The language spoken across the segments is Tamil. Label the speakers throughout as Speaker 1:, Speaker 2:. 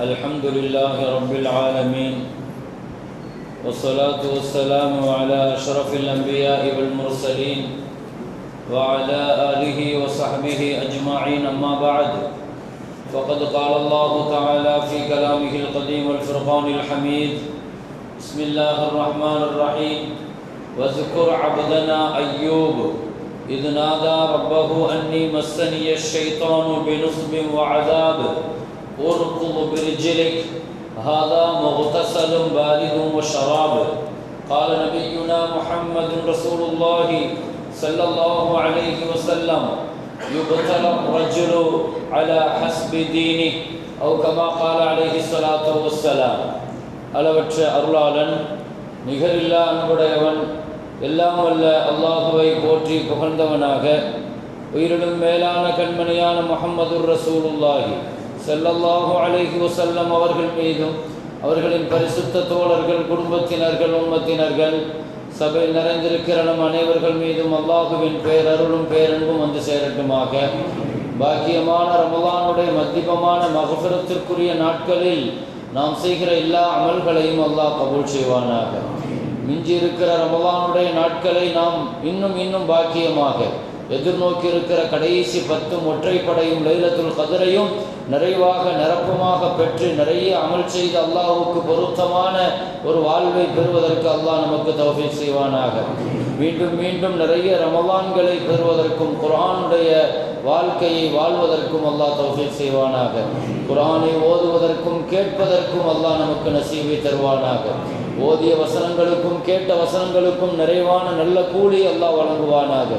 Speaker 1: الحمد لله رب العالمين والصلاة والسلام على أشرف الأنبياء والمرسلين وعلى آله وصحبه أجمعين أما بعد فقد قال الله تعالى في كلامه القديم والفرقان الحميد بسم الله الرحمن الرحيم واذكر عبدنا أيوب إذ نادى ربه أني مسني الشيطان بنصب وعذاب اركض برجلك هذا مغتسل بارد وشراب قال نبينا محمد رسول الله صلى الله عليه وسلم يبتلى الرجل على حسب دينه أو كما قال عليه الصلاة والسلام அளவற்ற அருளாளன் நிகரில்லா அன்புடையவன் எல்லாம் வல்ல அல்லாஹுவை போற்றி புகழ்ந்தவனாக உயிரிடும் மேலான கண்மணியான முகமது ரசூலுல்லாஹி செல்லல்லாஹு அலைஹி வசல்லம் அவர்கள் மீதும் அவர்களின் பரிசுத்த தோழர்கள் குடும்பத்தினர்கள் உம்மத்தினர்கள் சபையில் நிறைந்திருக்கிற நம் அனைவர்கள் மீதும் அல்லாஹுவின் பேரருளும் பேரன்பும் வந்து சேரட்டுமாக. பாக்கியமான ரமலானுடைய மத்தியமமான மகபிரத்திற்குரிய நாட்களில் நாம் செய்கிற எல்லா அமல்களையும் அல்லாஹ் கபூல் செய்வானாக. மிஞ்சி இருக்கிற ரமலானுடைய நாட்களை நாம் இன்னும் இன்னும் பாக்கியமாக எதிர்நோக்கி இருக்கிற கடைசி பத்தும் ஒற்றைப்படையும் லைலத்துல் கதிரையும் நிறைவாக நிரப்பமாக பெற்று நிறைய அமல் செய்து அல்லாஹுக்கு பொருத்தமான ஒரு வாழ்வை பெறுவதற்கு அல்லாஹ் நமக்கு தவசை செய்வானாக. மீண்டும் மீண்டும் நிறைய ரமலான்களை பெறுவதற்கும் குரானுடைய வாழ்க்கையை வாழ்வதற்கும் அல்லாஹ் தௌஃபீக் செய்வானாக. குரானை ஓதுவதற்கும் கேட்பதற்கும் அல்லாஹ் நமக்கு நசீவை தருவானாக. ஓதிய வசனங்களுக்கும் கேட்ட வசனங்களுக்கும் நிறைவான நல்ல கூலி அல்லாஹ் வழங்குவானாக.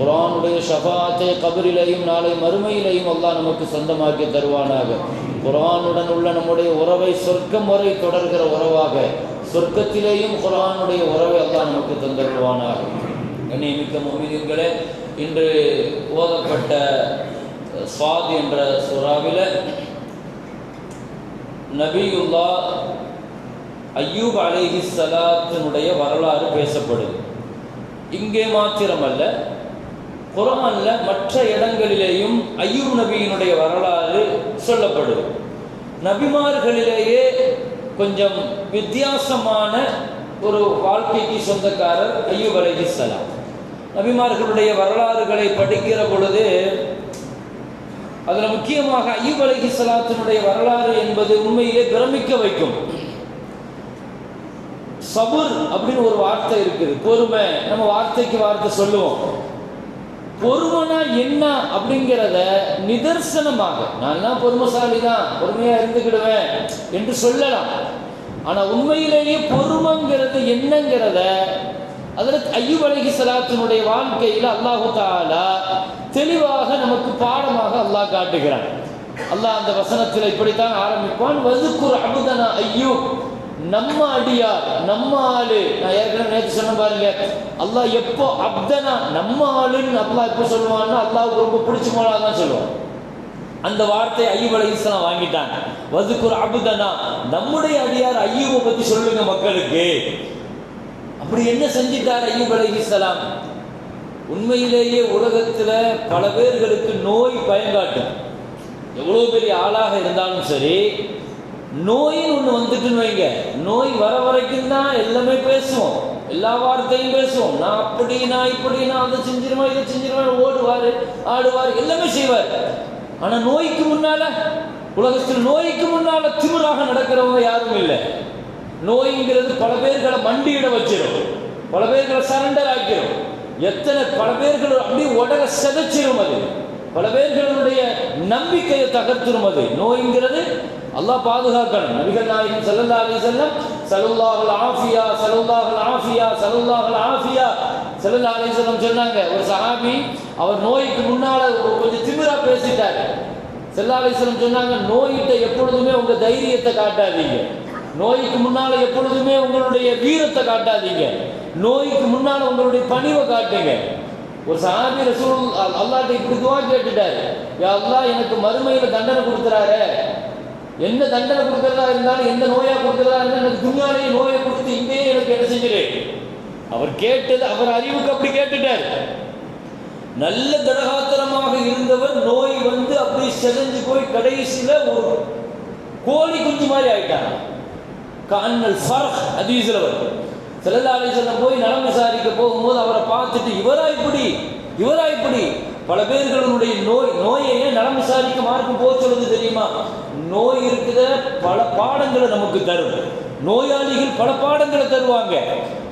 Speaker 1: குரானுடைய ஷஃபாத்தை கபரிலையும் நாளை மறுமையிலையும் அல்லாஹ் நமக்கு சொந்தமாக்கி தருவானாக. குரானுடன் உள்ள நம்முடைய உறவை சொர்க்கம் வரை தொடர்கிற உறவாக சொர்க்கத்திலேயும் குரானுடைய உறவை அல்லாஹ் நமக்கு தந்தருவானாக. கண்ணியமிக்க மொமிதின்களே இன்று ஓதப்பட்ட சுவாத் என்ற சுறாவில் நபியுல்லா ஐயூப் அலைஹி சலாத்தினுடைய வரலாறு பேசப்படுது. இங்கே மாத்திரமல்ல குரானில் மற்ற இடங்களிலேயும் ஐயூப் நபியினுடைய வரலாறு சொல்லப்படுது. நபிமார்களிலேயே கொஞ்சம் வித்தியாசமான ஒரு வாழ்க்கைக்கு சொந்தக்காரர் ஐயூப் சலாம். நபிமார்களுடைய வரலாறுகளை படிக்கிற பொழுது அதில் முக்கியமாக ஐயூப் சலாத்தினுடைய வரலாறு என்பது உண்மையிலே பிரமிக்க வைக்கும். சபுர் அப்படின்னு ஒரு வார்த்தை இருக்குது. பொறுமை. நம்ம வார்த்தைக்கு வார்த்தை சொல்லுவோம். பொறுமைனா என்ன அப்படிங்கிறத நிதர்சனமாக நான் பொறுமைசாலி தான் பொறுமையா இருந்துக்கிடுவேன் என்று சொல்லலாம். ஆனா உண்மையிலேயே பொறுமைங்கிறது என்னங்கிறத அதில் ஐயூப் அலகி சலாத்தினுடைய வாழ்க்கையில் அல்லாஹு தாலா தெளிவாக நமக்கு பாடமாக அல்லாஹ் காட்டுகிறான். அல்லாஹ் அந்த வசனத்தில் இப்படித்தான் ஆரம்பிப்பான் வதுக்குர் அபுதனா ஐயூப் நம்ம அடியார் நம்ம ஆளு. நான் ஏற்கனவே நேற்று சொன்ன பாருங்க அல்லாஹ் எப்போ அப்தனா நம்ம ஆளுன்னு அல்லாஹ் எப்போ சொல்லுவான்னா அல்லாவுக்கு ரொம்ப பிடிச்ச மாளாக தான் சொல்லுவான். அந்த வார்த்தை ஐயூப் அலி இஸ்லாம் வாங்கிட்டாங்க. வதுக்குர் அபுதனா நம்முடைய அடியார் ஐயூபை பத்தி சொல்லுங்க மக்களுக்கு. அப்படி என்ன செஞ்சிட்டார் ஐயூப் அலி இஸ்லாம் உண்மையிலேயே உலகத்துல பல பேர்களுக்கு நோய் பயங்காட்டும் எவ்வளவு பெரிய ஆளாக இருந்தாலும் சரி நோயின்னு ஒன்று வந்துட்டுன்னு வைங்க. நோய் வர வரைக்கும் தான் எல்லாமே பேசுவோம். எல்லா வார்த்தையும் பேசுவோம். நான் அப்படி நான் இப்படி நான் அதை செஞ்சிருமா இதை செஞ்சிருவேன் ஓடுவார் ஆடுவார் எல்லாமே செய்வார். ஆனால் நோய்க்கு முன்னால உலகத்தில் நோய்க்கு முன்னால திமிராக நடக்கிறவங்க யாரும் இல்லை. நோய்ங்கிறது பல பேர்களை மண்டியிட வச்சிடும் பல பேர்களை சரண்டர் ஆக்கிடும் எத்தனை பல பேர்கள் அப்படி உடக செதைச்சிரும் அது. பல பேர்களுடைய நம்பிக்கையை தகர்த்திடும் அது. நோய்ங்கிறது அல்லாஹ் பாதுகாக்கணும். நபிகள் நாயகம் சல்லல்லா அலி செல்லம் சலுல்லாஹல் ஆஃபியா சலுல்லாஹல் ஆஃபியா சலுல்லாஹல் ஆஃபியா சல்லல்லா அலி செல்லம் சொன்னாங்க. ஒரு சஹாபி அவர் நோய்க்கு முன்னால கொஞ்சம் திமிரா பேசிட்டாரு. செல்லா அலி செல்லம் சொன்னாங்க நோயிட்ட எப்பொழுதுமே உங்க தைரியத்தை காட்டாதீங்க. நோய்க்கு முன்னால எப்பொழுதுமே உங்களுடைய வீரத்தை காட்டாதீங்க. நோய்க்கு முன்னால உங்களுடைய பணிவை காட்டுங்க. ஒரு சஹாபி ரசூல் அல்லாட்ட இப்படி துவா கேட்டுட்டாரு. யா எனக்கு மறுமையில தண்டனை கொடுத்துறாரு. என்ன தண்டனை கொடுக்கறதா இருந்தாலும் எந்த நோயா கொடுக்கறதா இருந்தாலும் எனக்கு துணியாலேயே நோயை கொடுத்து இங்கேயே எனக்கு என்ன செஞ்சிரு அவர் கேட்டது அவர் அறிவுக்கு அப்படி கேட்டுட்டார். நல்ல தடகாத்திரமாக இருந்தவர் நோய் வந்து அப்படி செதஞ்சு போய் கடைசியில ஒரு கோழி குஞ்சு மாதிரி ஆயிட்டாங்க கண்ணல் ஃபர்ஹ் ஹதீஸ்ல வருது. போய் நலம் விசாரிக்க போகும்போது அவரை பார்த்துட்டு இவரா இப்படி? இவரா இப்படி? பல பேர்களுடைய நோய் நோயையே ஏன் நலம் விசாரிக்க மார்க்கும் போக சொல்லுது தெரியுமா? நோய் இருக்குத? பல பாடங்களை நமக்கு தரும். நோயாளிகள் பல பாடங்களை தருவாங்க.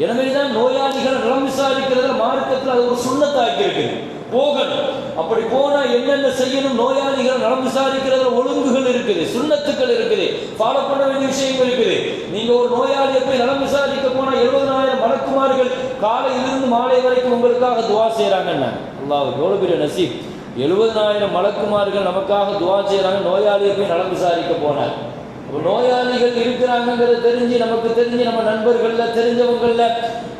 Speaker 1: எனவே தான் நோயாளிகள் நலம் விசாரிக்கிறதுல மார்க்கத்தில் அது ஒரு சுண்ணத்தாக்கி இருக்குது போகணும். அப்படி போனா என்னென்ன செய்யணும்? நோயாளிகள் நலம் விசாரிக்கிறதுல ஒழுங்குகள் இருக்குது சுண்ணத்துக்கள் இருக்குது ஃபாலோ பண்ண வேண்டிய விஷயங்கள் இருக்குது. நீங்க ஒரு நோயாளியை போய் நலம் விசாரிக்க போனா எழுபதனாயிரம் மலக்குமார்கள் காலையிலிருந்து மாலை வரைக்கும் உங்களுக்காக துவா செய்யறாங்கன்னு எவ்வளவு பெரிய நசீப். எழுபதனாயிரம் மலக்குமார்கள் நமக்காக துவா செய்கிறாங்க நோயாளியை போய் நலம் விசாரிக்க போனார். நோயாளிகள் இருக்கிறாங்கிறத தெரிஞ்சு நமக்கு தெரிஞ்சு நம்ம நண்பர்கள்ல தெரிஞ்சவங்கள்ல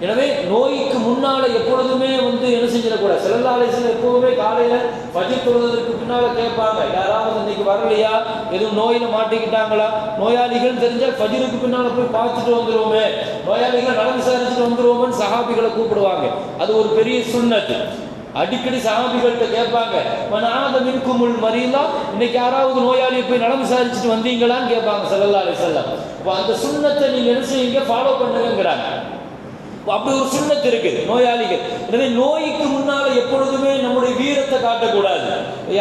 Speaker 1: எனவே நோய்க்கு முன்னால எப்பொழுதுமே வந்து என்ன செஞ்சிடக்கூடாது. சிலந்தாலேசன் எப்பவுமே காலையில பஜி தொழுவதற்கு பின்னால கேட்பாங்க. யாராவது இன்னைக்கு வரலையா? எதுவும் நோயில மாட்டிக்கிட்டாங்களா? நோயாளிகள் தெரிஞ்சா பஜிருக்கு பின்னால போய் பார்த்துட்டு வந்துருவோமே. நோயாளிகள் நலம் விசாரிச்சுட்டு வந்துருவோம்னு சகாபிகளை கூப்பிடுவாங்க. அது ஒரு பெரிய சுண்ணத்து. அடிக்கடி சாமிகள்கிட்ட கேட்பாங்க மனாத மின்குமுள் மறியலா இன்னைக்கு யாராவது நோயாளியை போய் நலம் விசாரிச்சுட்டு வந்தீங்களான்னு கேட்பாங்க ஸல்லல்லாஹு அலைஹி வஸல்லம். அப்போ அந்த சுண்ணத்தை நீங்கள் என்ன செய்யுங்க ஃபாலோ பண்ணுங்கிறாங்க அப்படி ஒரு சுண்ணத்து இருக்கு நோயாளிகள். எனவே நோய்க்கு முன்னால எப்பொழுதுமே நம்முடைய வீரத்தை காட்டக்கூடாது.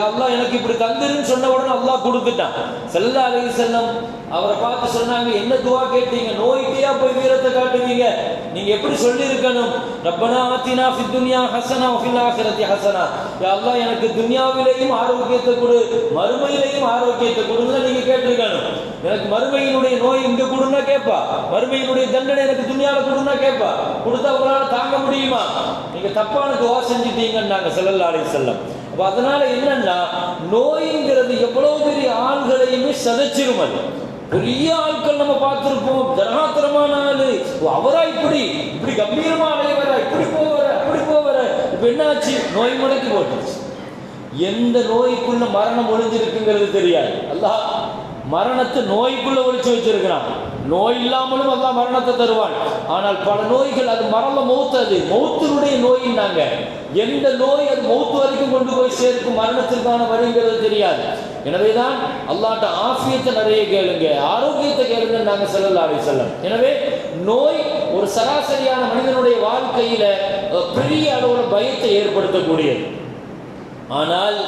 Speaker 1: அல்லாஹ் எனக்கு இப்படி தந்துருன்னு சொன்ன உடனே அல்லாஹ் கொடுத்துட்டான். செல்ல அலி செல்லம் அவரை பார்த்து சொன்னாங்க என்ன துவா கேட்டீங்க? நோய்க்கையா போய் வீரத்தை காட்டுவீங்க? நீங்க எப்படி சொல்லி இருக்கணும் ரப்பனா ஆத்தினா ஃபி துன்யா ஹசனா ஃபில் ஆখিরাতি ஹசனா. யா அல்லாஹ் எனக்கு துன்யாவிலேயும் ஆரோக்கியத்தை கொடு மறுமையிலேயும் ஆரோக்கியத்தை கொடுன்னு நீங்க கேட்டிருக்கணும். எனக்கு மறுமையினுடைய நோய் இங்க கொடுன்னா கேட்பா. மறுமையினுடைய தண்டனை எனக்கு துன்யால கொடுன்னா கேட்பா. கொடுத்தா உங்களால் தாங்க முடியுமா? நீங்க தப்பான துவா செஞ்சுட்டீங்கன்னாங்க ஸல்லல்லாஹு அலைஹி செல்லம் அப்ப அதனால என்னன்னா நோய்ங்கிறது எவ்வளவு பெரிய ஆள்களையுமே சதைச்சிரும் அது. பெரிய ஆட்கள் நம்ம பார்த்துருப்போம். தர்மாத்திரமான ஆளு அவரா இப்படி? இப்படி கம்பீரமா அலைவரா? இப்படி போவர? அப்படி போவர? இப்ப என்னாச்சு? நோய் முடக்கி போட்டுருச்சு. எந்த நோய்க்குள்ள மரணம் ஒழிஞ்சிருக்குங்கிறது தெரியாது. அல்லாஹ் மரணத்தை நோய்க்குள்ள ஒழிச்சு வச்சிருக்கிறான். நோய் இல்லாமலும் அல்லா மரணத்தை தருவான். ஆனால் பல நோய்கள் அது மரண மௌத்து அது. மௌத்தினுடைய நோயின்னாங்க எந்த நோய் அது மௌத்து வரைக்கும் கொண்டு போய் சேர்க்கும் மரணத்திற்கான வழிங்கிறது தெரியாது. எனவேதான் அல்லாட்ட ஆசியத்தை நிறைய கேளுங்க ஆரோக்கியத்தை கேளுங்க நாங்க செல்லலாவே செல்லும் எனவே நோய் ஒரு சராசரியான மனிதனுடைய வாழ்க்கையில பெரிய அளவுல பயத்தை ஏற்படுத்தக்கூடியது. ஆனால்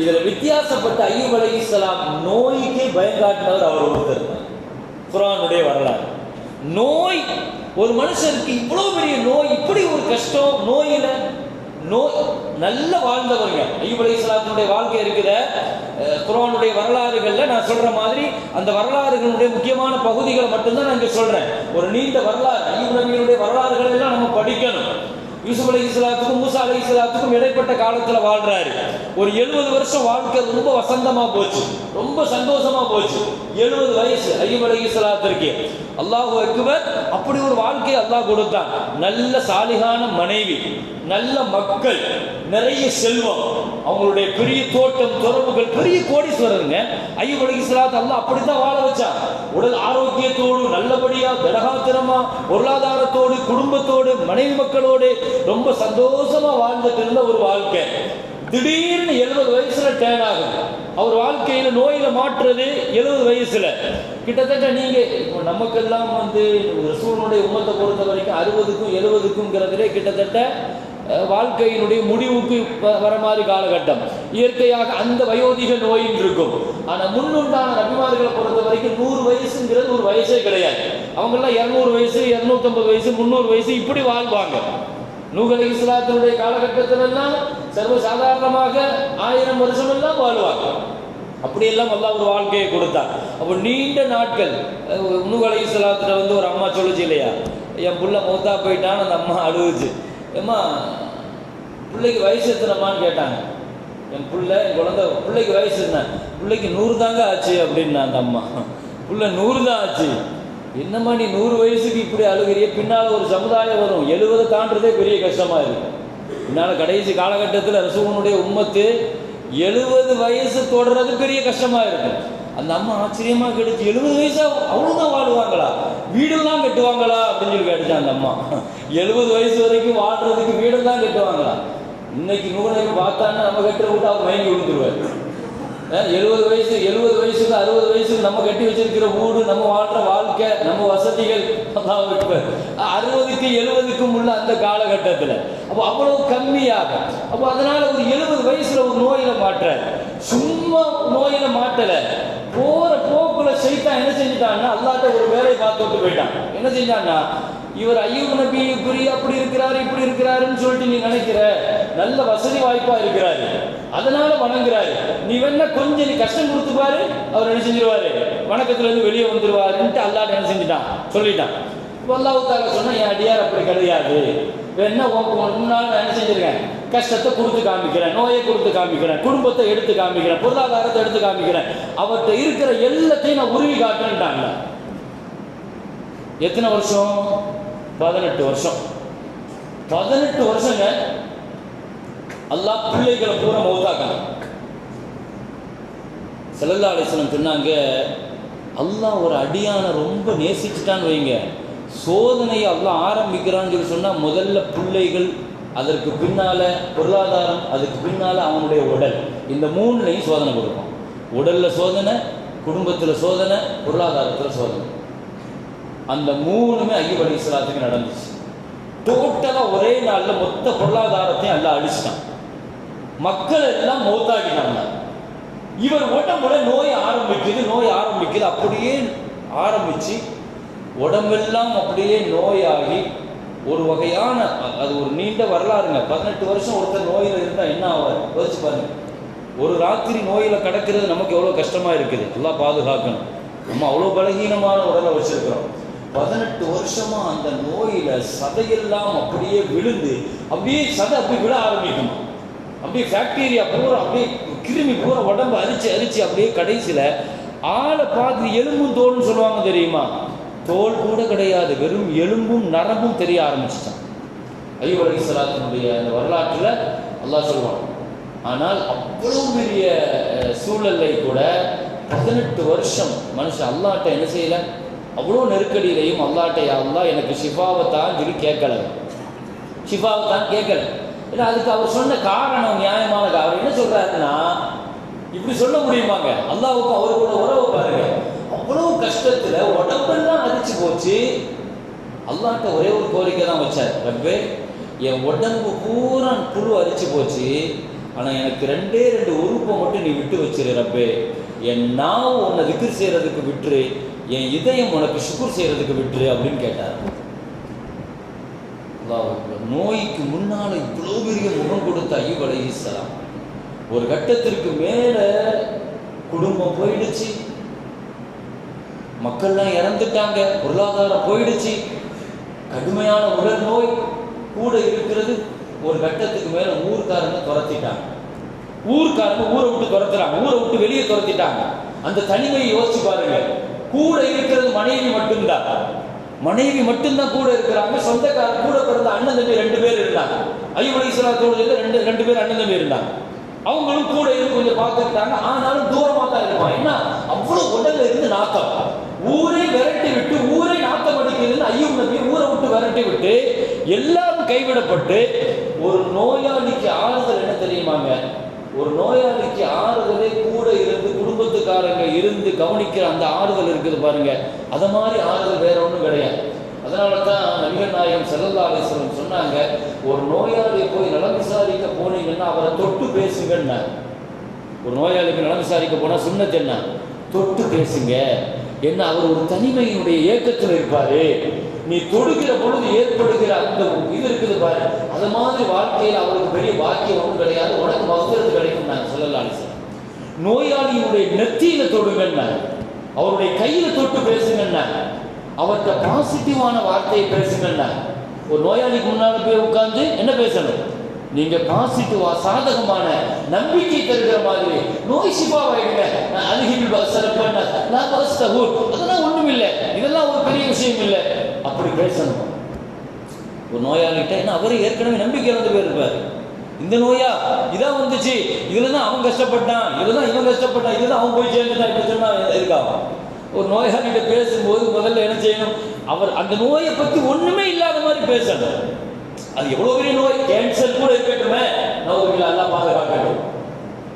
Speaker 1: இதுல வித்தியாசப்பட்ட ஐயூப் அலைஹிஸ்ஸலாம் நோய்க்கே பயம் காட்டினவர் அவர் ஒருத்தர். குரானுடைய வரலாறு. நோய் ஒரு மனுஷனுக்கு இவ்வளவு பெரிய நோய் இப்படி ஒரு கஷ்டம் நோயில நோய் நல்ல வாழ்ந்தவர்கள் ஐயூப் இஸ்லாத்தினுடைய வாழ்க்கை இருக்கிற குரானுடைய வரலாறுகளில் வரலாறுகள்ல நான் சொல்ற மாதிரி அந்த வரலாறுகளுடைய முக்கியமான பகுதிகளை மட்டும்தான் நான் இங்க சொல்றேன். ஒரு நீண்ட வரலாறு ஐயூப் நபியினுடைய வரலாறுகள் எல்லாம் நம்ம படிக்கணும். யூசுப் அலி இஸ்லாத்துக்கும் மூசா அலி இஸ்லாத்துக்கும் இடைப்பட்ட காலத்தில் வாழ்றாரு. ஒரு எழுபது வருஷம் வாழ்க்கை ரொம்ப வசந்தமா போச்சு. ரொம்ப சந்தோஷமா போச்சு. எழுபது வயசு ஐயம் அலி இஸ்லாத்திற்கு அல்லாஹு அக்பர் அப்படி ஒரு வாழ்க்கையை அல்லாஹ் கொடுத்தான். நல்ல சாலிகான மனைவி. நல்ல மக்கள் நிறைய செல்வம். அவங்களுடைய பெரிய தோட்டம் துறவுகள் பெரிய கோடீஸ்வரருங்க. ஐயூப் அலி இஸ்லாத் அல்லாஹ் அப்படித்தான் வாழ வச்சான். உடல் ஆரோக்கியத்தோடு நல்லபடியா திடகாத்திரமா பொருளாதாரத்தோடு குடும்பத்தோடு மனைவி மக்களோடு ரொம்ப சந்தோஷமா வாழ்ந்துட்டு இருந்த ஒரு வாழ்க்கை. திடீர்னு எழுபது வயசுல டேன் ஆகும் அவர் வாழ்க்கையில நோயில மாற்றுறது எழுபது வயசுல. கிட்டத்தட்ட நீங்க இப்போ நமக்கெல்லாம் வந்து ரசூலுடைய உம்மத்தை பொறுத்த வரைக்கும் அறுபதுக்கும் எழுபதுக்கும்ங்கிறதுலே கிட்டத்தட்ட வாழ்க்கையினுடைய முடிவுக்கு வர மாதிரி காலகட்டம். இயற்கையாக அந்த வயோதிக நோயின் இருக்கும். ஆனா முன்னுண்டான நபிமார்களை பொறுத்த வரைக்கும் நூறு வயசுங்கிறது ஒரு வயசே கிடையாது. அவங்கெல்லாம் இருநூறு வயசு இருநூத்தம்பது வயசு முந்நூறு வயசு இப்படி வாழ்வாங்க. நூகலை இஸ்லாத்தினுடைய காலகட்டத்திலெல்லாம் சர்வசாதாரணமாக சர்வ சாதாரணமாக ஆயிரம் வருஷம் எல்லாம் வாழ்வாங்க. அப்படியெல்லாம் அல்லாஹ் ஒரு வாழ்க்கையை கொடுத்தான். அப்போ நீண்ட நாட்கள் நூகலை இஸ்லாத்துல வந்து ஒரு அம்மா சொல்லுச்சு இல்லையா? என் புள்ள மௌத்தா போயிட்டான்னு அந்த அம்மா அழுகுச்சு ஏம்மா பிள்ளைக்கு வயசு எத்தனைமான்னு கேட்டாங்க. என் பிள்ளை என் குழந்த பிள்ளைக்கு வயசு என்ன? பிள்ளைக்கு நூறு தாங்க ஆச்சு அப்படின்னா அந்த அம்மா. பிள்ளை நூறு தான் ஆச்சு. என்னம்மா நீ நூறு வயசுக்கு இப்படி அழுகிறிய? பின்னால் ஒரு சமுதாயம் வரும். எழுபது தாண்டதே பெரிய கஷ்டமாக இருக்கும் பின்னால் கடைசி காலகட்டத்தில் ரசூனுடைய உம்மத்து எழுபது வயசு தொடர்றது பெரிய கஷ்டமா இருக்கும் அந்த அம்மா ஆச்சரியமா கேட்டுச்சு எழுபது வயசா அவ்வளவுதான் வாழுவாங்களா? வீடெல்லாம் கட்டுவாங்களா? அப்படின்னு சொல்லி கேட்டுச்சு அந்த அம்மா. எழுபது வயசு வரைக்கும் வாழ்றதுக்கு வீடெல்லாம் கட்டுவாங்களா? இன்னைக்கு நூலை பார்த்தான்னா நம்ம கட்டுற விட்டு அவர் மயங்கி விழுந்துருவார் எழுபது வயசு எழுபது வயசுக்கு அறுபது வயசுக்கு நம்ம கட்டி வச்சிருக்கிற வீடு நம்ம வாழ்ற வாழ்க்கை நம்ம வசதிகள் அறுபதுக்கு எழுபதுக்கும் உள்ள அந்த காலகட்டத்தில். அப்போ அவ்வளவு கம்மியாக. அப்போ அதனால ஒரு எழுபது வயசுல ஒரு நோயில மாற்ற சும்மா நோயில மாட்டல போற போக்குல சைத்தான் என்ன செஞ்சுட்டான்னா அல்லாட்ட ஒரு வேலை பார்த்துட்டு போயிட்டான். என்ன செஞ்சான்னா இவர் ஐயூப் நபி இப்படி அப்படி இருக்கிறாரு இப்படி இருக்கிறாருன்னு சொல்லிட்டு நீ நினைக்கிற நல்ல வசதி வாய்ப்பா இருக்கிறாரு. அதனால வணங்குறாரு. நீ வேணா கொஞ்சம் நீ கஷ்டம் கொடுத்து பாரு அவர் என்ன செஞ்சிருவாரு? வணக்கத்துல இருந்து வெளியே வந்துருவாருன்ட்டு அல்லாட்ட என்ன செஞ்சுட்டான்? சொல்லிட்டான். இப்போ அல்லாஹ் சொன்னா என் அடியார் அப்படி கிடையாது? வேணா முன்னால் நான் என்ன செஞ்சிருக்கேன்? கஷ்டத்தை கொடுத்து காமிக்கிறேன் நோயை கொடுத்து காமிக்கிறேன் குடும்பத்தை எடுத்து காமிக்கிறேன் பொருளாதாரத்தை எடுத்து காமிக்கிறேன். அவர்கிட்ட இருக்கிற எல்லாத்தையும் நான் உருவி காட்டுறேன்ட்டாங்க. எத்தனை வருஷம்? பதினெட்டு வருஷம். பதினெட்டு வருஷங்க எல்லா பிள்ளைகளை பூரா மௌத்தாக்கணும் செல்லல்லா அலிஸ்லம் சொன்னாங்க அல்லாஹ் ஒரு அடியான ரொம்ப நேசிச்சுட்டான்னு வைங்க. சோதனையை அவ்வளோ ஆரம்பிக்கிறான்னு சொல்லி சொன்னால் முதல்ல பிள்ளைகள் அதற்கு பின்னால் பொருளாதாரம் அதுக்கு பின்னால் அவனுடைய உடல். இந்த மூணுலையும் சோதனை கொடுக்கும் உடலில் சோதனை குடும்பத்தில் சோதனை பொருளாதாரத்தில் சோதனை. அந்த மூணுமே ஐயப் அலி இஸ்லாத்துக்கு நடந்துச்சு. டோட்டலாக ஒரே நாளில் மொத்த பொருளாதாரத்தையும் எல்லாம் அழிச்சிட்டான். மக்கள் எல்லாம் மௌத்தாகினாங்க இவர் உடம்புல நோய் ஆரம்பிக்குது நோய் ஆரம்பிக்குது. அப்படியே ஆரம்பித்து உடம்பெல்லாம் அப்படியே நோயாகி ஒரு வகையான அது ஒரு நீண்ட வரலாறுங்க. பதினெட்டு வருஷம் ஒருத்தர் நோயில் இருந்தால் என்ன ஆவார்? யோசிச்சு பாருங்க. ஒரு ராத்திரி நோயில் கிடக்கிறது நமக்கு எவ்வளோ கஷ்டமாக இருக்குது. எல்லாம் பாதுகாக்கணும். நம்ம அவ்வளோ பலகீனமான உடலை வச்சிருக்கிறோம். பதினெட்டு வருஷமா அந்த நோயில சதையெல்லாம் அப்படியே விழுந்து அப்படியே சதை அப்படி விழ ஆரம்பிக்கணும் அப்படியே பாக்டீரியா பூரா அப்படியே கிருமி பூரா உடம்பு அரிச்சு அரிச்சு அப்படியே கடைசியில் ஆளை பார்த்து எலும்பும் தோல்னு சொல்லுவாங்க தெரியுமா? தோல் கூட கிடையாது. வெறும் எலும்பும் நரம்பும் தெரிய ஆரம்பிச்சிட்டான் ஐயோ அலிசலாத்தினுடைய அந்த வரலாற்றில் அல்லாஹ் சொல்லுவான் ஆனால் அவ்வளவு பெரிய சூழலை கூட பதினெட்டு வருஷம் மனுஷன் அல்லாட்ட என்ன செய்யலை? அவ்வளோ நெருக்கடியிலையும் அல்லாட்ட யா எனக்கு ஷிஃபாவை தான் சொல்லி கேட்கல. ஷிஃபாவை தான் கேட்கல. ஏன்னா அதுக்கு அவர் சொன்ன காரணம் நியாயமான காரணம் அவர் என்ன சொல்கிறாருன்னா இப்படி சொல்ல முடியுமாங்க? அல்லாவுக்கு அவருக்குள்ள உறவு பாருங்க. அவ்வளவு கஷ்டத்துல உடம்பெல்லாம் அடிச்சு போச்சு. அல்லாட்ட ஒரே ஒரு கோரிக்கை தான் வச்சார். ரப்பே என் உடம்பு பூரா புழு அரிச்சு போச்சு. ஆனா எனக்கு ரெண்டே ரெண்டு உறுப்பை மட்டும் நீ விட்டு வச்சிரு ரப்பே. என் நாவு உன்னை விக்கிர் செய்யறதுக்கு விட்டுரு. என் இதயம் உனக்கு சுக்குர் செய்யறதுக்கு விட்டுரு அப்படின்னு கேட்டார். நோய்க்கு முன்னால இவ்வளோ பெரிய முகம் கொடுத்த ஐயூப் அலைஹிஸ்ஸலாம் ஒரு கட்டத்திற்கு மேல குடும்பம் போயிடுச்சு. மக்கள்லாம் இறந்துட்டாங்க. பொருளாதாரம் போயிடுச்சு. கடுமையான உடல் நோய் கூட இருக்கிறது. ஒரு கட்டத்துக்கு மேல ஊர்க்காரங்க துரத்திட்டாங்க. ஊர்க்காரங்க ஊரை விட்டு துரத்துறாங்க. ஊரை விட்டு வெளியே துரத்திட்டாங்க. அந்த தனிமையை யோசிச்சு பாருங்க. கூட இருக்கிறது மனைவி மட்டும்தான். மனைவி மட்டும்தான் கூட இருக்கிறாங்க. சொந்தக்கார கூட பிறந்த அண்ணன் தம்பி ரெண்டு பேர் இருந்தாங்க. ஐயோ இஸ்லாத்தோடு ரெண்டு ரெண்டு பேர் அண்ணன் தம்பி இருந்தாங்க. அவங்களும் கூட இருந்து கொஞ்சம் பார்த்துக்கிட்டாங்க. ஆனாலும் தூரமாக தான் இருப்பாங்க. என்ன? அவ்வளோ உடல்ல இருந்து நாக்கம். ஊரை விரட்டி விட்டு ஊரே நாத்தம் அடிக்குதுன்னு ஐயும் நபி ஊரை விட்டு விரட்டி விட்டு எல்லாம் கைவிடப்பட்டு ஒரு நோயாளிக்கு ஆறுதல் என்ன தெரியுமாங்க? ஒரு நோயாளிக்கு ஆறுதலே கூட இருந்து குடும்பத்துக்காரங்க இருந்து கவனிக்கிற அந்த ஆறுதல் இருக்குது பாருங்க. அதை மாதிரி ஆறுதல் வேற ஒன்றும் கிடையாது. அதனால தான் நபிகள் நாயகம் செல்லல்லா சொன்னாங்க ஒரு நோயாளியை போய் நலம் விசாரிக்க போனீங்கன்னா அவரை தொட்டு பேசுங்கன்னு. ஒரு நோயாளிக்கு நலம் விசாரிக்க போனால் சுண்ணத்து என்ன? தொட்டு பேசுங்க. என்ன அவர் ஒரு தனிமையினுடைய ஏக்கத்தில் இருப்பாரு. நீ தொடுகிற பொழுது ஏற்படுகிற அந்த இது இருக்குது பாரு. அது மாதிரி வாழ்க்கையில் அவருக்கு பெரிய பாக்கியம் ஒன்றும் கிடையாது. உனக்கு மகத்துறது கிடைக்கும் நான் சொல்லலாம் சார் நோயாளியினுடைய நெத்தியில தொடுங்கன்னா அவருடைய கையில தொட்டு பேசுங்கன்னா அவர்கிட்ட பாசிட்டிவான வார்த்தையை பேசுங்கன்னா ஒரு நோயாளிக்கு முன்னால போய் உட்கார்ந்து என்ன பேசணும்? நீங்க பாசிட்டிவா சாதகமான நம்பிக்கை தருகிற மாதிரி. நோய் சிபாவாயிடுங்க அருகில் சிறப்பான நான் அதெல்லாம் ஒண்ணும் இல்லை இதெல்லாம் ஒரு பெரிய விஷயம் இல்லை அப்படி பேசணும். ஒரு நோயாளிகிட்ட ஏன்னா அவரே ஏற்கனவே நம்பிக்கை இறந்து போயிருப்பாரு. இந்த நோயா இதான் வந்துச்சு. இதுல தான் அவன் கஷ்டப்பட்டான். இதுல தான் இவன் கஷ்டப்பட்டான். இதுல அவன் போய் சேர்ந்துட்டான். இப்படி சொன்னா இருக்கான் ஒரு நோயாளிகிட்ட பேசும்போது முதல்ல என்ன செய்யணும்? அவர் அந்த நோயை பத்தி ஒண்ணுமே இல்லாத மாதிரி பேசணும். அது எவ்வளவு பெரிய நோய்? கேன்சர் கூட இருக்கட்டுமே. நோய் எல்லாம் பாதுகாக்கட்டும்.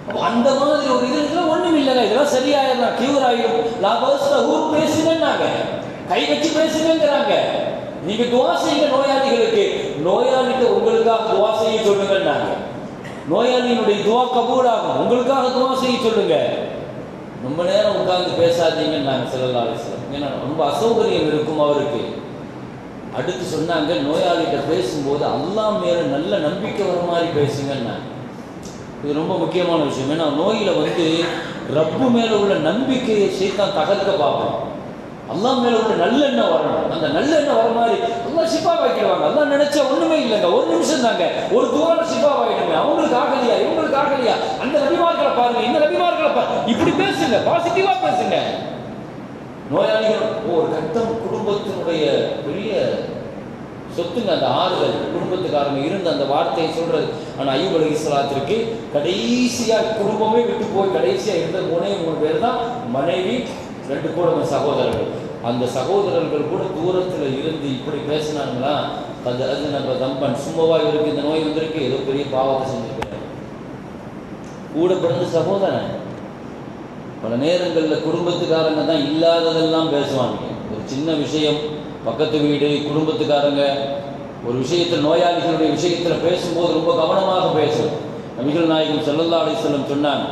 Speaker 1: அப்போ அந்த மாதிரி ஒரு இது இதெல்லாம் ஒண்ணும் இல்லைங்க. இதெல்லாம் சரியாயிடலாம். கியூர் ஆகிடும் லாபர்ஸ்ல ஊர் பேசுங்கன்னாங்க கை வச்சு பேசுங்கிறாங்க நீங்க துவா செய்யுங்க நோயாளிகளுக்கு. நோயாளிக்கு உங்களுக்காக துவா செய்ய சொல்லுங்கன்னாங்க. நோயாளியினுடைய துவா கபூலாகும். உங்களுக்காக துவா செய்ய சொல்லுங்க. ரொம்ப நேரம் உட்கார்ந்து பேசாதீங்கன்னாங்க சிலல்லா சில ஏன்னா ரொம்ப அசௌகரியம் இருக்கும் அவருக்கு. அடுத்து சொன்னாங்க நோயாளிகிட்ட பேசும்போது அல்லா மேல நல்ல நம்பிக்கை வர மாதிரி பேசுங்கன்னாங்க இது ரொம்ப முக்கியமான விஷயம். ஏன்னா நோயில் வந்து ரப்பு மேல உள்ள நம்பிக்கையை சீத்தான் தகர்க்க பார்ப்போம். அல்லா மேல உள்ள நல்லெண்ணம் வரணும். அந்த நல்லெண்ணம் வர மாதிரி அல்லா சிப்பா வைக்கிறவாங்க அல்லா நினைச்சா ஒண்ணுமே இல்லைங்க. ஒரு நிமிஷம் தாங்க. ஒரு துவால சிப்பா வாங்கிடுங்க. அவங்களுக்கு ஆகலையா? இவங்களுக்கு ஆகலையா? அந்த ரவிமார்களை பாருங்க. இந்த ரவிமார்களை பாருங்க இப்படி பேசுங்க. பாசிட்டிவா பேசுங்க. நோயாளிகள் ஒரு கட்டம் குடும்பத்தினுடைய பெரிய சொத்துங்க அந்த ஆறுதல் குடும்பத்துக்காரங்க இருந்த அந்த வார்த்தையை சொல்றது. ஆனால் ஐயூப் அலி இஸ்லாத்திற்கு கடைசியா குடும்பமே விட்டு போய் கடைசியா இருந்த மூணே மூணு பேர் தான் மனைவி ரெண்டு கூட சகோதரர்கள். அந்த சகோதரர்கள் கூட தூரத்தில் இருந்து இப்படி பேசினாங்களா? அது அது நம்ம தம்பன். சும்மாவா இருக்கு இந்த நோய் வந்திருக்கு. ஏதோ பெரிய பாவத்தை செஞ்சிருக்கிறேன் கூட பிறந்த சகோதரன். பல நேரங்களில் குடும்பத்துக்காரங்க தான் இல்லாததெல்லாம் பேசுவாங்க. ஒரு சின்ன விஷயம் பக்கத்து வீடு குடும்பத்துக்காரங்க ஒரு விஷயத்தில் நோயாளிகளுடைய விஷயத்தில் பேசும்போது ரொம்ப கவனமாக பேசும் நபிகள் நாயகம் செல்லல்லா அலைஹி சொன்னாங்க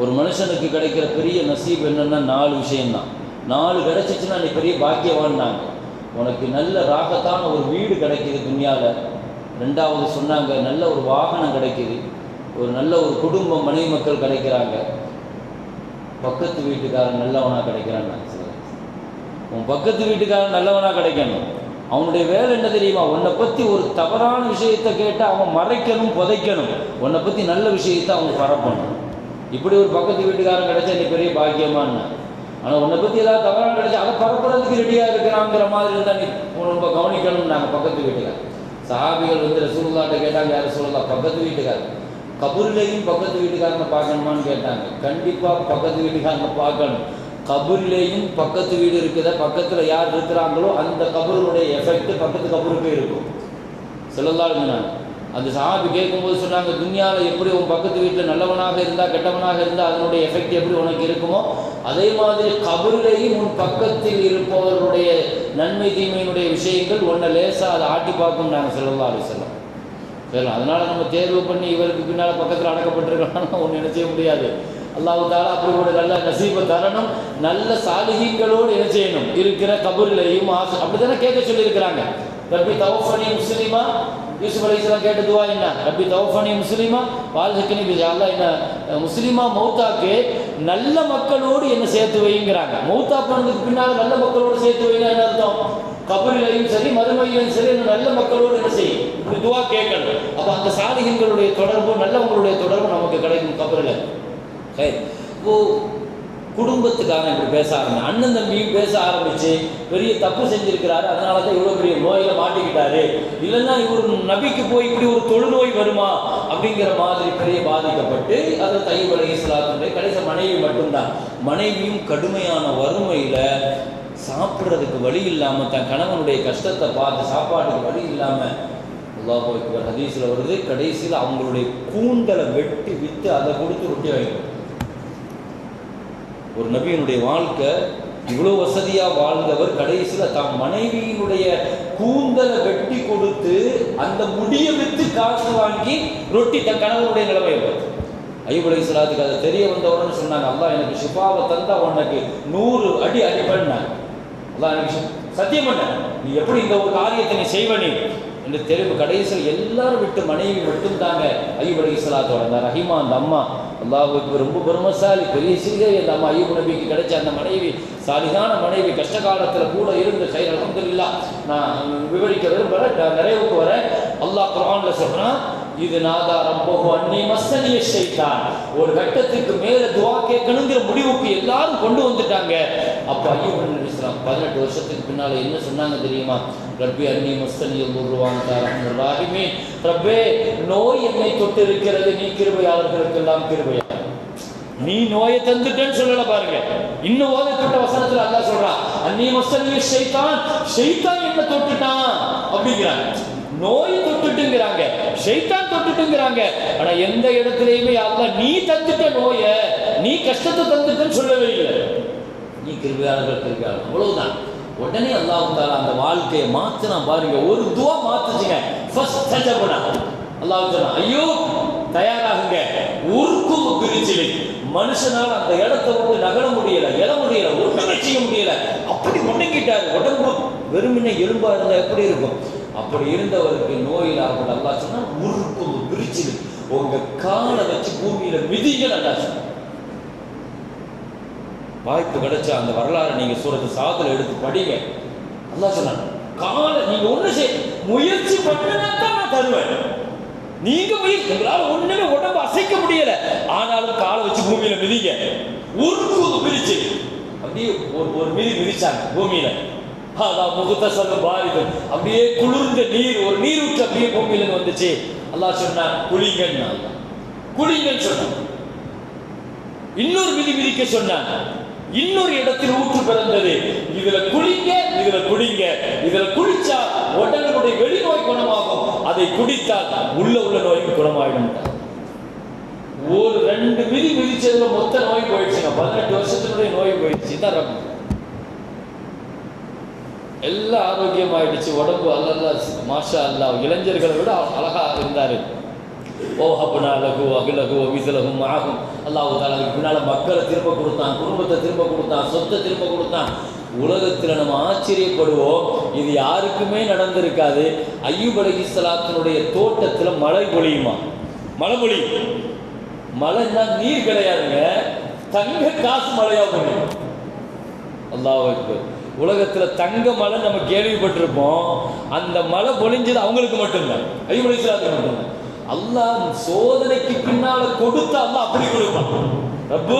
Speaker 1: ஒரு மனுஷனுக்கு கிடைக்கிற பெரிய நசீப் என்னன்னா நாலு விஷயம்தான். நாலு கிடைச்சிச்சுன்னா நீ பெரிய பாக்கியவான்னாங்க. உனக்கு நல்ல ராகத்தான ஒரு வீடு கிடைக்கிது துன்யாவில் ரெண்டாவது சொன்னாங்க நல்ல ஒரு வாகனம் கிடைக்கிது. ஒரு நல்ல ஒரு குடும்பம் மனைவி மக்கள் கிடைக்கிறாங்க. பக்கத்து வீட்டுக்காரன் நல்லவனாக கிடைக்கிறான்னு உன் பக்கத்து வீட்டுக்காரன் நல்லவனாக கிடைக்கணும். அவனுடைய வேலை என்ன தெரியுமா? உன்னை பற்றி ஒரு தவறான விஷயத்தை கேட்டு அவன் மறைக்கணும் புதைக்கணும். உன்னை பற்றி நல்ல விஷயத்தை அவன் பரப்பணும். இப்படி ஒரு பக்கத்து வீட்டுக்காரன் கிடைச்சா நீ பெரிய பாக்கியமான ஆனால் உன்னை பற்றி ஏதாவது தவறான கிடைச்சா அதை பரப்புறதுக்கு ரெடியாக இருக்கிறாங்கிற மாதிரி இருந்தால் நீ ரொம்ப கவனிக்கணும் நாங்கள் பக்கத்து வீட்டுக்காரர். சஹாபிகள் வந்து ரசூலுல்லாட்ட கேட்டாங்க யாரும் சொல்லலாம் பக்கத்து வீட்டுக்காரர். கபூர்லேயும் பக்கத்து வீட்டுக்காரங்க பார்க்கணுமான்னு கேட்டாங்க. கண்டிப்பாக பக்கத்து வீட்டுக்காரங்க பார்க்கணும். கபூர்லேயும் பக்கத்து வீடு இருக்குத? பக்கத்தில் யார் இருக்கிறாங்களோ அந்த கபூருடைய எஃபெக்ட் பக்கத்து கபூருக்கே இருக்கும். சொல்லலாருங்க அந்த சாபி கேட்கும்போது சொன்னாங்க துன்யாவில் எப்படி உன் பக்கத்து வீட்டில் நல்லவனாக இருந்தால் கெட்டவனாக இருந்தால் அதனுடைய எஃபெக்ட் எப்படி உனக்கு இருக்குமோ அதே மாதிரி கபூர்லேயும் உன் பக்கத்தில் இருப்பவர்களுடைய நன்மை தீமையினுடைய விஷயங்கள் உன்னை லேசாக அதை ஆட்டி பார்க்கும் நாங்கள் சொல்லலாம் அப்படி சொல்லலாம் அதனால் அதனால நம்ம தேர்வு பண்ணி இவருக்கு பின்னால் பக்கத்தில் அடக்கப்பட்டிருக்கலாம்னு ஒன்று என்ன செய்ய முடியாது. அல்லாஹ் தாலா அப்படி ஒரு நல்ல நசீபை தரணும் நல்ல சாலிகங்களோடு என்ன செய்யணும் இருக்கிற கபூர்லையும் ஆசை அப்படித்தானே கேட்க சொல்லியிருக்கிறாங்க. ரப்பி தவஃபனி முஸ்லீமா யூசுப் அலைஹிஸ்ஸலாம் கேட்ட துவா என்ன? ரப்பி தவஃபனி முஸ்லீமா வாழ்க்கை அல்லா என்ன முஸ்லீமா மௌத்தாக்கு நல்ல மக்களோடு என்ன சேர்த்து வைங்கிறாங்க மௌத்தா பண்ணதுக்கு பின்னால் நல்ல மக்களோடு சேர்த்து வைங்க என்ன அர்த்தம்? கபரிலையும் சரி மறுமையிலும் சரி நல்ல மக்களோடு என்ன செய்யும்? இப்படி துவா கேட்கணும். அப்போ அந்த சாலிகங்களுடைய தொடர்பு நல்லவங்களுடைய தொடர்பு நமக்கு கிடைக்கும் கபரில். சரி. இப்போ குடும்பத்துக்காரன் இப்படி பேச ஆரம்பிச்சு அண்ணன் தம்பியும் பேச ஆரம்பிச்சு பெரிய தப்பு செஞ்சிருக்கிறாரு. அதனால தான் இவ்வளோ பெரிய நோயில மாட்டிக்கிட்டாரு. இல்லைன்னா இவர் நபிக்கு போய் இப்படி ஒரு தொழுநோய் வருமா? அப்படிங்கிற மாதிரி பெரிய பாதிக்கப்பட்டு அதை தை அலி இஸ்லாத்துடைய கடைசி மனைவி மட்டும்தான். மனைவியும் கடுமையான வறுமையில சாப்பிட்றதுக்கு வழி இல்லாம தன் கணவனுடைய கஷ்டத்தை பார்த்து சாப்பாட்டுக்கு வழி இல்லாம அல்லாஹ் அக்பர் வருது கடைசியில் அவங்களுடைய கூந்தலை வெட்டி விற்று அதை கொடுத்து ரொட்டி வாங்கிடும் ஒரு நபியினுடைய வாழ்க்கை இவ்வளோ வசதியா வாழ்ந்தவர் கடைசியில் தம் மனைவியினுடைய கூந்தலை வெட்டி கொடுத்து அந்த முடியை வித்து காசு வாங்கி ரொட்டி தன் கணவனுடைய நிலைமையை பார்த்து. ஐயூப் அலைஹிஸ்ஸலாத்துக்கு அதை தெரிய வந்தவரன்னு சொன்னாங்க அல்லா எனக்கு சிபாவை தந்தா உனக்கு நூறு அடி அடி பண்ணாங்க சத்தியம் பண்ண. நீ எப்படி இந்த ஒரு காரியத்தை நீ செய்வ நீ என்று தெரிவு கடைசியில் எல்லாரும் விட்டு மனைவி மட்டும் தாங்க ஐயூப் அலைஹிஸ்ஸலாத்தோட அந்த ரஹிமா அந்த அம்மா. அல்லாஹுக்கு ரொம்ப பெருமசாலி பெரிய சிறுகை அந்த அம்மா. ஐயூப் நபிக்கு கிடைச்ச அந்த மனைவி சாலிகான மனைவி கஷ்ட காலத்தில் கூட இருந்த செயல் அலமதுல்லா நான் விவரிக்க விரும்புகிறேன் நான் நிறைவுக்கு வரேன். அல்லாஹ் குரானில் சொல்றான் இது நாதா ரப்பஹு அன்னி மசனிய செய்தான் ஒரு கட்டத்துக்கு மேல துவா கேட்கணுங்கிற முடிவுக்கு எல்லாரும் கொண்டு வந்துட்டாங்க. அப்போ ஐயப்பன் நபி பதினெட்டு வருஷத்துக்கு பின்னால என்ன சொன்னாங்க தெரியுமா? ரப்பி அன்னி மஸ்ஸனிய உருவாங்க தாரஹம் ரப்பே நோய் என்னை தொட்டு இருக்கிறது நீ கிருபையாளர்களுக்கெல்லாம் கிருபையா? நீ நோயை தந்துட்டேன்னு சொல்லல பாருங்க இன்னும் ஓதப்பட்ட வசனத்துல அல்லாஹ் சொல்றான் அன்னி மஸ்ஸனிய ஷைத்தான் ஷைத்தான் என்ன தொட்டுட்டான் அப்படிங்கிறாங்க. நோய் தொட்டுட்டுங்கிறாங்க ஷைத்தான் தொட்டுட்டுங்கிறாங்க. ஆனா எந்த இடத்துலயுமே அல்லாஹ் நீ தந்துட்ட நோய நீ கஷ்டத்தை தந்துட்டேன்னு சொல்லவே இல்லை. நீ கிருபியாளர்கள் கிருபியாளர் அவ்வளவுதான். உடனே அல்லாஹ் தாலா அந்த வாழ்க்கையை மாத்தினா பாருங்க. ஒரு துவா மாத்துச்சுங்க. ஃபர்ஸ்ட் தஜபனா அல்லாஹ் சொன்னா ஐயோ தயாராகுங்க. உருக்கும் பிரிச்சிலை மனுஷனால அந்த இடத்தை விட்டு நகர முடியல எழ முடியல ஒன்றுமே செய்ய முடியல. அப்படி முடங்கிட்டார். உடம்பு வெறுமனை எலும்பா இருந்தா எப்படி இருக்கும்? அப்படி இருந்தவருக்கு நோயில் ஆகப்பட்ட அல்லாஹ் சொன்னா உருக்கும் பிரிச்சிலை உங்க காலை வச்சு பூமியில மிதிங்க நல்லா வாய்ப்பு கிடைச்சா அந்த வரலாறை நீங்க சூரத்து சாதல எடுத்து படிங்க. அல்லாஹ் சொன்னாங்க காலை நீங்க ஒண்ணு செய் முயற்சி பண்ணினா தான் நான் தருவேன். நீங்க முயற்சி உங்களால ஒண்ணுமே உடம்பு அசைக்க முடியல. ஆனாலும் காலை வச்சு பூமியில மிதிங்க. உருக்கு மிதிச்சு. அப்படியே ஒரு ஒரு மிதி மிதிச்சாங்க பூமியில. அதான் முகத்த சொல்ல பாரிது. அப்படியே குளிர்ந்த நீர் ஒரு நீர் ஊற்று அப்படியே பூமியில வந்துச்சு. அல்லா சொன்னான் குளிங்கன்னு குளிங்கன்னு சொன்னான். இன்னொரு விதி விதிக்க சொன்னாங்க இன்னொரு இடத்தில் ஊற்று பிறந்தது. இதுல குளிங்க இதுல குடிங்க. இதுல குளிச்சா உடலுடைய வெளிநோய் குணமாகும். அதை குடித்தால் உள்ள உள்ள நோய்க்கு குணமாயிடும். ஒரு ரெண்டு மிதி மிதிச்சதுல மொத்த நோய் போயிடுச்சுங்க. பதினெட்டு வருஷத்தினுடைய நோய் போயிடுச்சு. இதான் எல்லாம் எல்லாம் ஆரோக்கியமாயிடுச்சு. உடம்பு அல்லல்லா மாஷா அல்லா இளைஞர்களை விட அழகா இருந்தாரு. ஓ அப்பனா லகு அகிலகு விசலகும் ஆகும் அல்லாஹ் தாலாவுக்கு பின்னால் மக்களை திரும்ப கொடுத்தான் குடும்பத்தை திரும்ப கொடுத்தான் சொத்தை திரும்ப கொடுத்தான். உலகத்தில் நம்ம ஆச்சரியப்படுவோம். இது யாருக்குமே நடந்திருக்காது. ஐயூப் அலைஹிஸ்ஸலாத்தினுடைய தோட்டத்தில் மழை பொழியுமா? மழை பொழியும். மழைன்னா நீர் கிடையாதுங்க. தங்க காசு மழையாக பொழியும். அல்லாஹ் உலகத்தில் தங்க மழை நம்ம கேள்விப்பட்டிருப்போம். அந்த மழை பொழிஞ்சது அவங்களுக்கு மட்டும்தான். ஐயூப் அலைஹிஸ்ஸலாத்துக்கு மட்டும்தான். அல்லாஹ் சோதனைக்கு பின்னால கொடுத்த அல்லாஹ் அப்படி கொடுப்பான். ரப்பு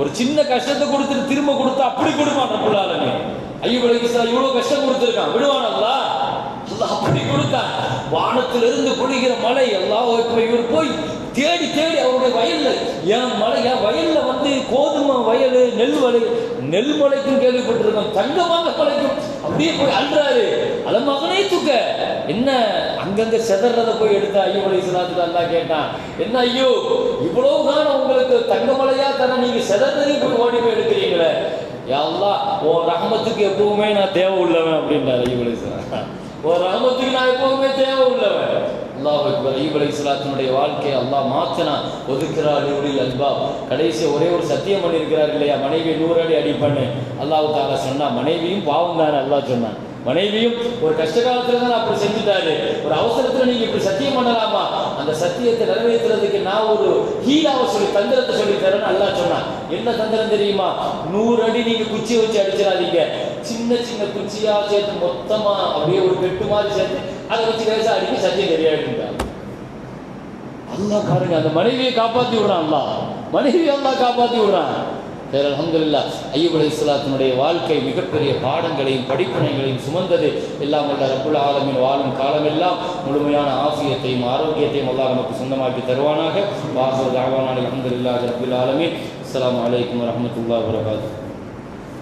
Speaker 1: ஒரு சின்ன கஷ்டத்தை கொடுத்துட்டு திரும்ப கொடுத்தா அப்படி கொடுப்பான் ரப்புல் ஆலமீன். ஐயூப் அலைஹிஸ்ஸலாம் இவ்வளவு கஷ்டம் கொடுத்துருக்கான். விடுவான் அல்லாஹ். அல்லாஹ் அப்படி கொடுத்தான். வானத்திலிருந்து பொழிகிற மழை அல்லாஹ் இவர் போய் தேடி தேடி அவருடைய வயலில் என் மலை என் வயலில் வந்து கோதுமை வயல் நெல் வலை நெல் மலைக்கும் கேள்விப்பட்டிருக்கோம் தங்கமாக மலைக்கும் அப்படியே போய் அல்றாரு அல மகனே தூக்க. என்ன அங்கங்க செதறத போய் எடுத்த ஐயோ அலி சலாத்துக்கு கேட்டான். என்ன ஐயோ இவ்வளவு காலம் உங்களுக்கு தங்க மலையா தர நீங்க செதறதையும் போய் ஓடி போய் எடுக்கிறீங்களே? யா உன் ரகமத்துக்கு எப்பவுமே நான் தேவை உள்ளவன் அப்படின்றார் ஐயோ அலி ஒரு ரஹமத்துக்கு நான் எப்போதுமே தேவை உள்ளவன் அல்லாஹ் அக்பர். ஐயூப் இஸ்லாத்தினுடைய வாழ்க்கையை அல்லாஹ் மாத்தினா ஒதுக்கிறா அலிவுலில் அல்பா. கடைசியை ஒரே ஒரு சத்தியம் பண்ணியிருக்கிறார் இல்லையா? மனைவி நூறு அடி அடிப்பண்ணு. அல்லாஹ் தாலா சொன்னா மனைவியும் பாவம் தானே? அல்லாஹ் சொன்னான். மனைவியும் ஒரு கஷ்ட காலத்துல தான் அப்படி செஞ்சுட்டாரு. ஒரு அவசரத்துல நீங்க இப்படி சத்தியம் பண்ணலாமா? அந்த சத்தியத்தை நிறைவேற்றுறதுக்கு நான் ஒரு ஹீலாவை சொல்லி தந்திரத்தை சொல்லி தரேன்னு அல்லாஹ் சொன்னான். என்ன தந்திரம் தெரியுமா? நூறு அடி நீங்க குச்சியை வச்சு அடிச்சிடாதீங்க. சின்ன சின்ன குச்சியா சேர்த்து மொத்தமா அப்படியே ஒரு பெட்டு மாதிரி சேர்த்து அதை வச்சு லேசா அடிக்க சத்தியம் தெரியாதுன்றாங்க அல்லா பாருங்க அந்த மனைவியை காப்பாத்தி விடுறான் அல்லா மனைவி அல்லா காப்பாத்தி விடுறான். சரி அல்ஹம்துலில்லா. ஐயூப் இஸ்லாத்தினுடைய வாழ்க்கை மிகப்பெரிய பாடங்களையும் படிப்பினைகளையும் சுமந்தது. எல்லாம் உள்ள ரப்புல் ஆலமின் வாழும் காலமெல்லாம் முழுமையான ஆசியத்தையும் ஆரோக்கியத்தையும் அல்லா நமக்கு சொந்தமாக்கி தருவானாக. வாசல் தாவானான் அலமதுல்லா ரப்பில் ஆலமின். அஸ்லாம் வலைக்கம் வரமத்துல்லா வரகாத்து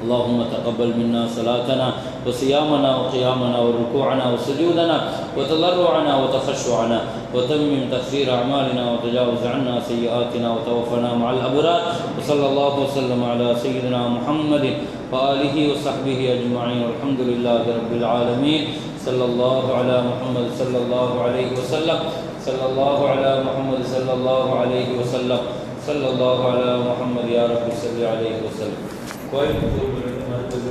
Speaker 1: اللهم تقبل منا صلاتنا وصيامنا وقيامنا وركوعنا وسجودنا وتضرعنا وتخشعنا وتمم تخسير أعمالنا وتجاوز عنا سيئاتنا وتوفنا مع الأبرار وصلى الله وسلم على سيدنا محمد وآله وصحبه أجمعين والحمد لله رب العالمين صلى الله على محمد صلى الله عليه وسلم صلى الله على محمد صلى الله عليه وسلم صلى الله على محمد يا رب صل عليه وسلم Поэтому